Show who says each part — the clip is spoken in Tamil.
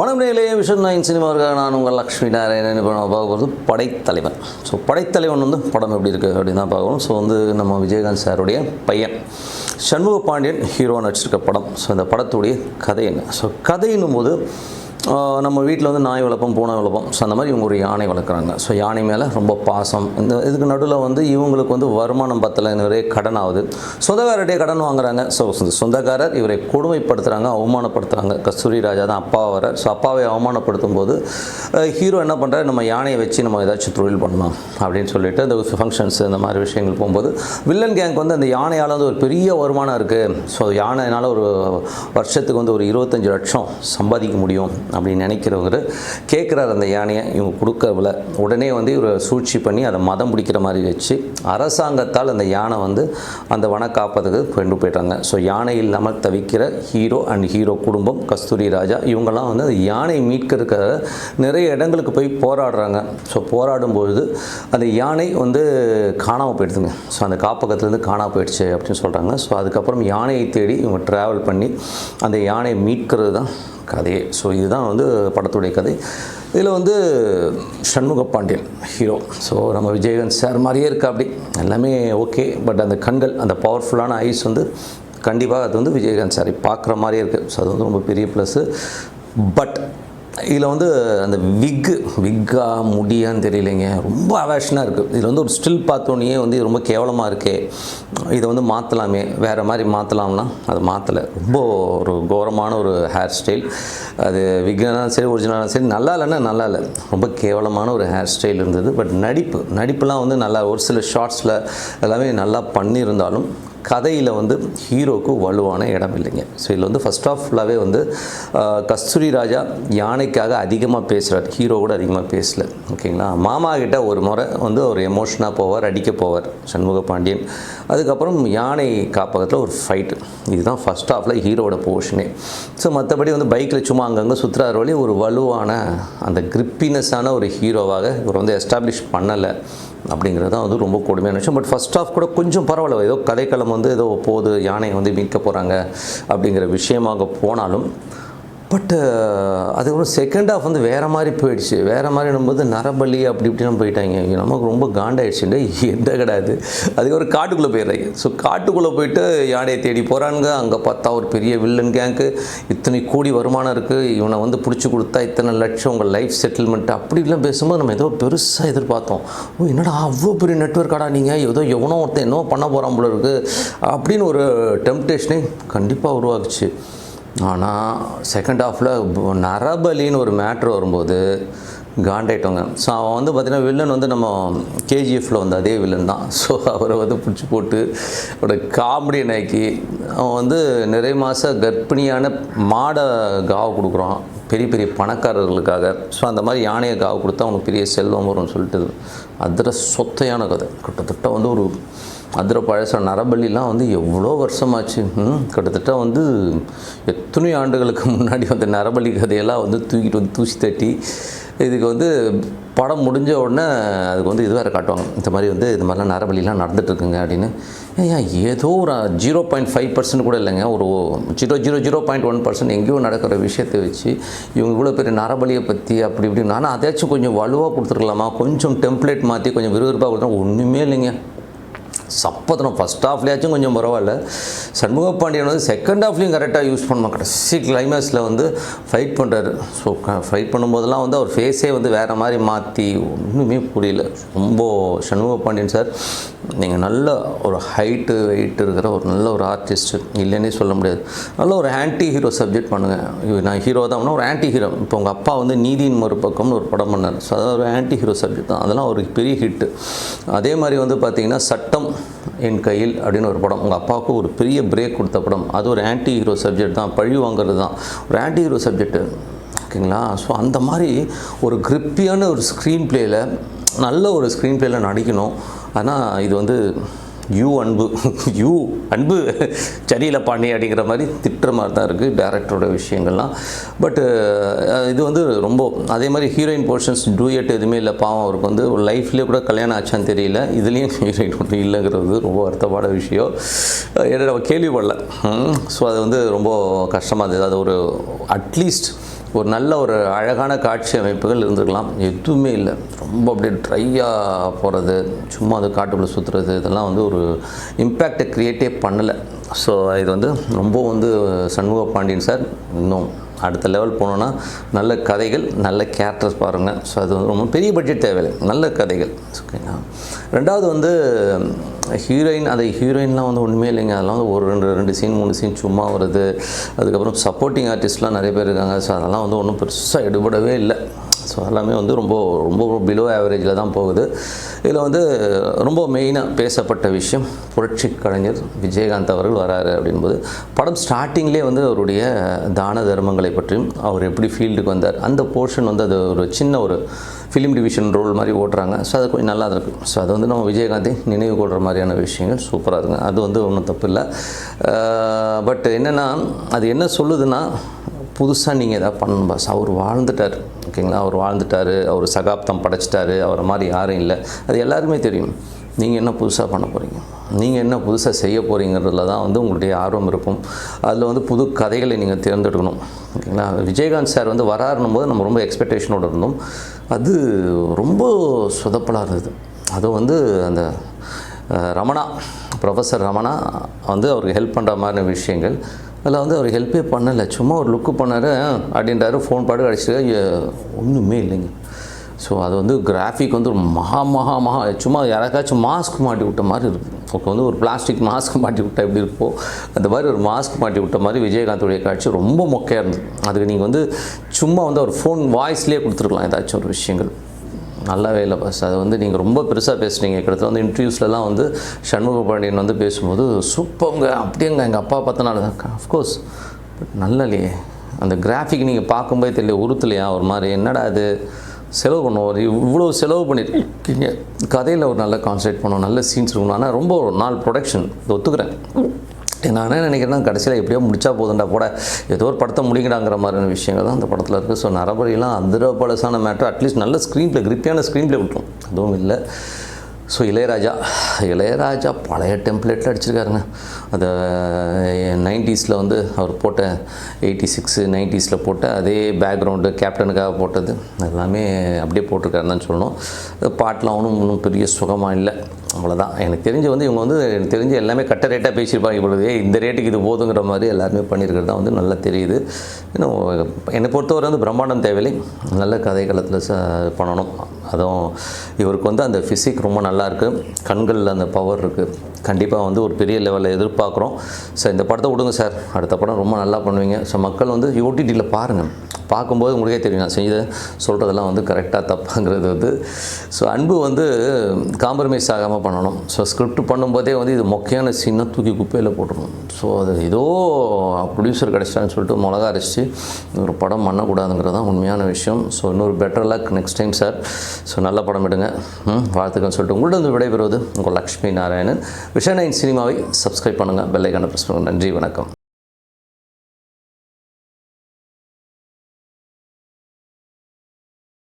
Speaker 1: வணக்கம் நிலைய விஷன் நைன் சினிமாவுக்காக நான் உங்கள் லக்ஷ்மி நாராயணன். இப்போ நம்ம பார்க்க போகிறது படைத்தலைவன். ஸோ படைத்தலைவன் வந்து படம் எப்படி இருக்குது அப்படின்னு தான் பார்க்கணும் ஸோ வந்து நம்ம விஜயகாந்த் சாருடைய பையன். சண்முக பாண்டியன் ஹீரோ நடிச்சிருக்க படம். ஸோ இந்த படத்துடைய கதை என்ன? ஸோ கதைன்னும் போது நம்ம வீட்டில் வந்து நாய் வளர்ப்போம் பூனை வளர்ப்போம். ஸோ அந்த மாதிரி இவங்க ஒரு யானை வளர்க்குறாங்க. ஸோ யானை மேலே ரொம்ப பாசம். இந்த இதுக்கு நடுவில் வந்து இவங்களுக்கு வந்து வருமானம் பத்தலை நிறைய கடன் ஆகுது சொந்தக்காரர்கிட்டே கடன் வாங்குறாங்க. ஸோ சொந்தக்காரர் இவரை கொடுமைப்படுத்துகிறாங்க அவமானப்படுத்துகிறாங்க கஸ்தூரி ராஜா தான் அப்பா வர ஸோ அப்பாவை அவமானப்படுத்தும் போது ஹீரோ என்ன பண்ணுறாரு நம்ம யானையை வச்சு நம்ம ஏதாச்சும் தொழில் பண்ணலாம் அப்படின்னு சொல்லிட்டு இந்த ஃபங்க்ஷன்ஸ் இந்த மாதிரி விஷயங்கள் போகும்போது வில்லன் கேங்க் வந்து அந்த யானையால் வந்து ஒரு பெரிய வருமானம் இருக்குது ஸோ யானையினால் ஒரு வருஷத்துக்கு வந்து ஒரு இருபத்தஞ்சு லட்சம் சம்பாதிக்க முடியும். அப்படின்னு நினைக்கிறவங்க கேட்குறாரு அந்த யானையை இவங்க கொடுக்கவில்ல உடனே வந்து இவர் சூழ்ச்சி பண்ணி அதை மதம் பிடிக்கிற மாதிரி வச்சு அரசாங்கத்தால் அந்த யானை வந்து அந்த வன காப்பதுக்கு கொண்டு போயிட்டாங்க. ஸோ யானை இல்லாமல் தவிக்கிற ஹீரோ அண்ட் ஹீரோ குடும்பம் கஸ்தூரி ராஜா இவங்கெல்லாம் வந்து அந்த யானை மீட்கிறதுக்காக நிறைய இடங்களுக்கு போய் போராடுறாங்க. ஸோ போராடும்பொழுது அந்த யானை வந்து காணாமல் போயிடுதுங்க. ஸோ அந்த காப்பகத்துலேருந்து காணாமல் போயிடுச்சு அப்படின்னு சொல்கிறாங்க ஸோ அதுக்கப்புறம் யானையை தேடி இவங்க ட்ராவல் பண்ணி அந்த யானையை மீட்கிறது தான் கதையே ஸோ இதுதான் வந்து படத்துடைய கதை. இதில் வந்து சண்முக பாண்டியன் ஹீரோ ஸோ நம்ம விஜயகாந்த் சார் மாதிரியே இருக்கா அப்படி. எல்லாமே ஓகே பட் அந்த கண்கள் அந்த பவர்ஃபுல்லான ஐஸ் வந்து கண்டிப்பாக அது வந்து விஜயகாந்த் சாரை பார்க்குற மாதிரியே இருக்குது ஸோ அது வந்து ரொம்ப பெரிய ப்ளஸ்ஸு பட் இதில் வந்து அந்த விக்கு விக்கா முடியான்னு தெரியலைங்க. ரொம்ப அவேஷனாக இருக்குது இதில் வந்து ஒரு ஸ்டில் பார்த்தோன்னே வந்து இது ரொம்ப கேவலமாக இருக்கே. இதை வந்து மாற்றலாமே வேறு மாதிரி மாற்றலாம்னா அது மாற்றலை ரொம்ப ஒரு கோரமான ஒரு ஹேர் ஸ்டைல் அது விக்னாலும் சரி ஒரிஜினலாலும் சரி நல்லா இல்லைன்னா நல்லா இல்லை. ரொம்ப கேவலமான ஒரு ஹேர் ஸ்டைல் இருந்தது. பட் நடிப்பு நடிப்புலாம் வந்து நல்லா ஒரு சில ஷார்ட்ஸில் எல்லாமே நல்லா பண்ணியிருந்தாலும் கதையில் வந்து ஹீரோக்கு வலுவான இடம் இல்லைங்க. ஸோ இதில் வந்து ஃபஸ்ட் ஆஃப் ஃபுல்லாகவே வந்து கஸ்தூரி ராஜா யானைக்காக அதிகமாக பேசுகிறார் ஹீரோ கூட அதிகமாக பேசல. ஓகேங்களா மாமா கிட்ட ஒரு முறை வந்து ஒரு எமோஷனாக போவார் அடிக்க போவார் சண்முக பாண்டியன். அதுக்கப்புறம் யானை காப்பகத்தில் ஒரு ஃபைட்டு இதுதான் ஃபஸ்ட் ஆஃபில் ஹீரோவோட போர்ஷனே ஸோ மற்றபடி வந்து பைக்கில் சும்மா அங்கங்கே சுற்றுற வழி ஒரு வலுவான அந்த கிரிப்பினஸான ஒரு ஹீரோவாக இவர் வந்து எஸ்டாப்ளிஷ் பண்ணலை. அப்படிங்கிறது தான் வந்து ரொம்ப கொடுமையான விஷயம். பட் ஃபஸ்ட் ஆஃப் கூட கொஞ்சம் பரவாயில்ல. ஏதோ கதைக்களம் வந்து ஏதோ போகுது யானையை வந்து மீட்க போகிறாங்க அப்படிங்கிற விஷயமாக போனாலும் பட்டு அதுக்கப்புறம் செகண்ட் ஆஃப் வந்து வேறு மாதிரி போயிடுச்சு. வேறு மாதிரி போது நரபலி அப்படி இப்படிலாம் போயிட்டாங்க. நமக்கு ரொம்ப காண்டாயிடுச்சு. எந்த கிடையாது அதுக்கு ஒரு காட்டுக்குள்ளே போயிடுறாங்க. ஸோ காட்டுக்குள்ளே போயிட்டு யானையை தேடி போகிறானுங்க அங்கே பார்த்தா ஒரு பெரிய வில்லன் கேங்க்கு இத்தனை கோடி வருமானம் இருக்குது இவனை வந்து பிடிச்சி கொடுத்தா இத்தனை லட்சம் உங்கள் லைஃப் செட்டில்மெண்ட் அப்படிலாம் பேசும்போது நம்ம ஏதோ பெருசாக எதிர்பார்த்தோம். ஓ என்னடா அவ்வளோ பெரிய நெட்ஒர்க்காடா நீங்கள் ஏதோ எவனோ ஒருத்தன் என்னவோ பண்ண போகிறான் போல இருக்குது அப்படின்னு ஒரு டெம்டேஷனே கண்டிப்பாக உருவாக்குச்சு. ஆனால் செகண்ட் ஹாஃபில் நரபலின்னு ஒரு மேட்ரு வரும்போது காண்டாயிட்டோங்க ஸோ அவன் வந்து பார்த்தீங்கன்னா வில்லன் வந்து நம்ம கேஜிஎஃப்பில் வந்து அதே வில்லன் தான். ஸோ அவரை வந்து பிடிச்சி போட்டு அவரோட காமெடி நாய்க்கி அவன் வந்து நிறைய மாத கர்ப்பிணியான மாடை காவு கொடுக்குறான். பெரிய பெரிய பணக்காரர்களுக்காக. ஸோ அந்த மாதிரி யானையை காவு கொடுத்தா அவனுக்கு பெரிய செல்வம் வரும்னு சொல்லிட்டு அதில் சொத்தையான கதை. கிட்டத்தட்ட வந்து ஒரு அதிர பழச நரபலிலாம் வந்து எவ்வளோ வருஷமாச்சு கிட்டத்தட்ட வந்து எத்தனை ஆண்டுகளுக்கு முன்னாடி வந்து நரபலி கதையெல்லாம் வந்து தூக்கிட்டு வந்து தூசி தட்டி இதுக்கு வந்து படம் முடிஞ்ச உடனே அதுக்கு வந்து இது வேறு காட்டுவாங்க. இந்த மாதிரி வந்து இது மாதிரிலாம் நரபலிலாம் நடந்துட்டுருக்குங்க அப்படின்னு. ஏன் ஏதோ ஒரு ஜீரோ பாயிண்ட் ஃபைவ் பர்சன்ட் கூட இல்லைங்க. ஒரு zero zero zero point one percent எங்கேயோ நடக்கிற விஷயத்தை வச்சு இவங்க இவ்வளோ பெரிய நரபலியை பற்றி அப்படி இப்படி நானும் அதாச்சும் கொஞ்சம் வலுவாக கொடுத்துருக்கலாமா? கொஞ்சம் டெம்ப்ளேட் மாற்றி கொஞ்சம் விறுவிறுப்பாக கொடுத்தா ஒன்றுமே இல்லைங்க. சப்பத்தனம். ஃபஸ்ட் ஹாஃப்லேயாச்சும் கொஞ்சம் பரவாயில்ல. சண்முக பாண்டியன் வந்து செகண்ட் ஹாஃப்லேயும் கரெக்டாக யூஸ் பண்ணுவோம் கடைசி கிளைமேக்ஸில் வந்து ஃபைட் பண்ணுறாரு ஸோ ஃபைட் பண்ணும்போதெல்லாம் வந்து அவர் ஃபேஸே வந்து வேறு மாதிரி மாற்றி ஒன்றுமே புரியல. ரொம்ப சண்முக பாண்டியன் சார் நீங்கள் நல்ல ஒரு ஹைட்டு வெயிட் இருக்கிற ஒரு நல்ல ஒரு ஆர்டிஸ்ட்டு இல்லைன்னே சொல்ல முடியாது. நல்ல ஒரு ஆன்டி ஹீரோ சப்ஜெக்ட் பண்ணுங்கள் நான் ஹீரோ தான். ஒரு ஆன்டி ஹீரோ இப்போ உங்கள் அப்பா வந்து நீதியின் மறுபக்கம்னு ஒரு படம் பண்ணார். ஸோ அதான் ஒரு ஆன்டி ஹீரோ சப்ஜெக்ட் தான். அதெல்லாம் ஒரு பெரிய ஹிட்டு அதே மாதிரி வந்து பார்த்திங்கன்னா சட்டம் என் கையில் அப்படின்னு ஒரு படம். உங்கள் அப்பாவுக்கு ஒரு பெரிய பிரேக் கொடுத்த படம். அது ஒரு ஆன்டி ஹீரோ சப்ஜெக்ட் தான். பழி வாங்குறது தான். ஒரு ஆன்டி ஹீரோ சப்ஜெக்ட்டு ஓகேங்களா? ஸோ அந்த மாதிரி ஒரு கிரிப்பியான ஒரு ஸ்க்ரீன் பிளேயில் நல்ல ஒரு ஸ்க்ரீன் பிளேயில் நடிக்கணும். ஆனால் இது வந்து யூ அன்பு யூ அன்பு சரியில்லை பாண்டி அப்படிங்கிற மாதிரி திட்டுற மாதிரி தான் இருக்குது டேரக்டரோட விஷயங்கள்லாம். பட்டு இது வந்து ரொம்ப அதே மாதிரி ஹீரோயின் போர்ஷன்ஸ் டூயட் எதுவுமே இல்லை. பாவம் அவருக்கு வந்து ஒரு லைஃப்லேயே கூட கல்யாணம் ஆச்சான்னு தெரியல. இதுலேயும் ஹீரோயின் ஒன்று இல்லைங்கிறது ரொம்ப வருத்தப்பாட விஷயம். என்னோட கேள்விப்படல. ஸோ அது வந்து ரொம்ப கஷ்டமாக இருந்தது. அது ஒரு அட்லீஸ்ட் ஒரு நல்ல ஒரு அழகான காட்சி அமைப்புகள் இருந்திருக்கலாம். எதுவுமே இல்லை. ரொம்ப அப்படியே ட்ரையாக போகிறது சும்மா அது காட்டுக்குள்ளே சுற்றுறது இதெல்லாம் வந்து ஒரு இம்பேக்டை க்ரியேட்டே பண்ணலை. ஸோ இது வந்து ரொம்ப வந்து சண்முக பாண்டியன் சார் இன்னும் அடுத்த லெவல் போனோன்னா நல்ல கதைகள் நல்ல கேரக்டர்ஸ் பாருங்கள் ஸோ அது வந்து ரொம்ப பெரிய பட்ஜெட் தேவையில்லை. நல்ல கதைகள். ஓகேங்களா ரெண்டாவது வந்து ஹீரோயின் அந்த ஹீரோயின்லாம் வந்து ஒன்றுமே இல்லைங்க. அதெல்லாம் வந்து ஒரு ரெண்டு ரெண்டு சீன் மூணு சீன் சும்மா வருது. அதுக்கப்புறம் சப்போர்ட்டிங் ஆர்டிஸ்ட்லாம் நிறைய பேர் இருக்காங்க. ஸோ அதெல்லாம் வந்து ஒன்றும் பெருசாக எடுபடவே இல்லை. ஸோ எல்லாமே வந்து ரொம்ப ரொம்ப பிலோ ஆவரேஜில் தான் போகுது. இதில் வந்து ரொம்ப மெயினாக பேசப்பட்ட விஷயம் புரட்சி கலைஞர் விஜயகாந்த் அவர்கள் வராரு அப்படின்போது படம் ஸ்டார்டிங்லேயே வந்து அவருடைய தான தர்மங்களை பற்றியும் அவர் எப்படி ஃபீல்டுக்கு வந்தார் அந்த போர்ஷன் வந்து அது ஒரு சின்ன ஒரு ஃபிலிம் டிவிஷன் ரோல் மாதிரி ஓட்டுறாங்க. ஸோ அது கொஞ்சம் நல்லா தான் ஸோ அது வந்து நம்ம விஜயகாந்தை நினைவு கொள்கிற மாதிரியான விஷயங்கள் சூப்பராக இருக்குங்க. அது வந்து ஒன்றும் தப்பு இல்லை. பட் என்னென்னா அது என்ன சொல்லுதுன்னா புதுசாக நீங்கள் எதாவது பண்ணணும் பாஸ் அவர் வாழ்ந்துட்டார். ஓகேங்களா? அவர் வாழ்ந்துட்டார். அவர் சகாப்தம் படைச்சிட்டாரு. அவரை மாதிரி யாரும் இல்லை. அது எல்லாருமே தெரியும். நீங்கள் என்ன புதுசாக பண்ண போகிறீங்க நீங்கள் என்ன புதுசாக செய்ய போகிறீங்கிறதுல தான் வந்து உங்களுடைய ஆர்வம் இருக்கும். அதில் வந்து புது கதைகளை நீங்கள் தேர்ந்தெடுக்கணும். ஓகேங்களா? விஜயகாந்த் சார் வந்து வராருன்னும் போது நம்ம ரொம்ப எக்ஸ்பெக்டேஷனோடு இருந்தோம். அது ரொம்ப சொதப்பலாக இருந்தது. அதுவும் வந்து அந்த ரமணா ப்ரொஃபஸர் ரமணா வந்து அவருக்கு ஹெல்ப் பண்ணுற மாதிரி விஷயங்கள். அதில் வந்து அவர் ஹெல்ப்பே பண்ணலை. சும்மா ஒரு லுக்கு பண்ணார் அப்படின்றாரு ஃபோன் பாடு அடிச்சிட்டு ஒன்றுமே இல்லைங்க. ஸோ அது வந்து கிராஃபிக் வந்து ஒரு மகா மகா மகா. சும்மா யாராக்காச்சும் மாஸ்க் மாட்டி விட்ட மாதிரி இருக்குது இப்போ வந்து ஒரு பிளாஸ்டிக் மாஸ்க் மாட்டி விட்டா எப்படி இருப்போ அந்த மாதிரி ஒரு மாஸ்க் மாட்டி விட்ட மாதிரி விஜயகாந்தோடைய காட்சி ரொம்ப மொக்கையாக இருந்தது. அதுக்கு நீங்கள் வந்து சும்மா வந்து ஒரு ஃபோன் வாய்ஸ்லேயே கொடுத்துருக்கலாம் ஏதாச்சும் ஒரு விஷயங்கள். நல்லாவே இல்லை பஸ் அது வந்து நீங்கள் ரொம்ப பெருசாக பேசுனீங்க. கிட்டத்தட்ட வந்து இன்டர்வியூஸ்லலாம் வந்து சண்முக பாண்டியன் வந்து பேசும்போது சூப்பங்க அப்படியேங்க எங்கள் அப்பா பார்த்தனால தான். அஃப்கோர்ஸ் பட் நல்லலையே. இல்லையே அந்த கிராஃபிக் நீங்கள் பார்க்கும்போது தெரியல உறுத்துலையா? ஒரு மாதிரி என்னடா இது? செலவு பண்ணுவோம் ஒரு இவ்வளோ செலவு பண்ணியிருக்கீங்க கதையில் ஒரு நல்ல கான்சன்ட்ரேட் பண்ணுவோம் நல்ல சீன்ஸ் இருக்கணும். ஆனால் ரொம்ப ஒரு நாள் ப்ரொடக்ஷன் ஒத்துக்கிறேன். நான் என்ன நினைக்கிறேன்னா கடைசியில் எப்படியோ முடிச்சா போதுண்டா கூட ஏதோ ஒரு படத்தை முடிக்கடாங்கிற மாதிரியான விஷயங்கள் தான் அந்த படத்தில் இருக்குது ஸோ நரபலிலாம் அதிர பழசான மேட்டர் அட்லீஸ்ட் நல்ல ஸ்க்ரீன் ப்ளே கிரிப்பியான ஸ்க்ரீன் ப்ளே விட்டுரும். அதுவும் இல்லை. ஸோ இளையராஜா இளையராஜா பழைய டெம்ப்ளேட்டில் அடிச்சிருக்காருங்க. அந்த நைன்டிஸில் வந்து அவர் போட்ட எயிட்டி சிக்ஸு நைன்ட்டீஸில் போட்ட அதே பேக்ரவுண்டு கேப்டனுக்காக போட்டது. எல்லாமே அப்படியே போட்டிருக்காருன்னு தான் சொல்லணும். பாட்டெலாம் ஒன்றும் ஒன்றும் பெரிய சுகமாக இல்லை. அவ்வளோதான் எனக்கு தெரிஞ்சு வந்து இவங்க வந்து எனக்கு தெரிஞ்சு எல்லாமே கட்ட ரேட்டாக பேசியிருப்பாங்க. இப்பொழுது இந்த ரேட்டுக்கு இது போதுங்கிற மாதிரி எல்லாருமே பண்ணியிருக்கிறது தான் வந்து நல்லா தெரியுது. இன்னும் என்னை பொறுத்தவரை வந்து பிரம்மாண்டம் தேவையில்லை. நல்ல கதைக்களத்தில் ச பண்ணணும். அதுவும் இவருக்கு வந்து அந்த ஃபிசிக் ரொம்ப நல்லாயிருக்கு கண்களில் அந்த பவர் இருக்குது கண்டிப்பாக வந்து ஒரு பெரிய லெவலில் எதிர்பார்க்குறோம். ஸோ இந்த படத்தை விடுங்க சார். அடுத்த படம் ரொம்ப நல்லா பண்ணுவீங்க. ஸோ மக்கள் வந்து ஓடிடியில் பாருங்கள் பார்க்கும்போது உங்களுக்கே தெரியும் நான் செய்த சொல்கிறதெல்லாம் வந்து கரெக்டாக தப்பாங்கிறது வந்து. ஸோ அன்பு வந்து காம்ப்ரமைஸ் ஆகாமல் பண்ணணும். ஸோ ஸ்கிரிப்ட் பண்ணும்போதே வந்து இது மொக்கையான சீனை தூக்கி குப்பையில் போட்டுருணும் ஸோ அது ஏதோ ப்ரொடியூசர் கிடச்சிட்டான்னு சொல்லிட்டு மிளகா அரைச்சி ஒரு படம் பண்ணக்கூடாதுங்கிறது தான் உண்மையான விஷயம். ஸோ இன்னொரு better luck next time sir so நல்ல படம் எடுங்க. ம், சொல்லிட்டு உங்கள்கிட்ட வந்து விடைபெறுவது உங்கள் லக்ஷ்மி நாராயணன். விஷய நைன் சினிமாவை சப்ஸ்கிரைப் பண்ணுங்கள் பெல்லைக்கான ப்ரெஸ் பண்ணுங்கள் நன்றி வணக்கம்.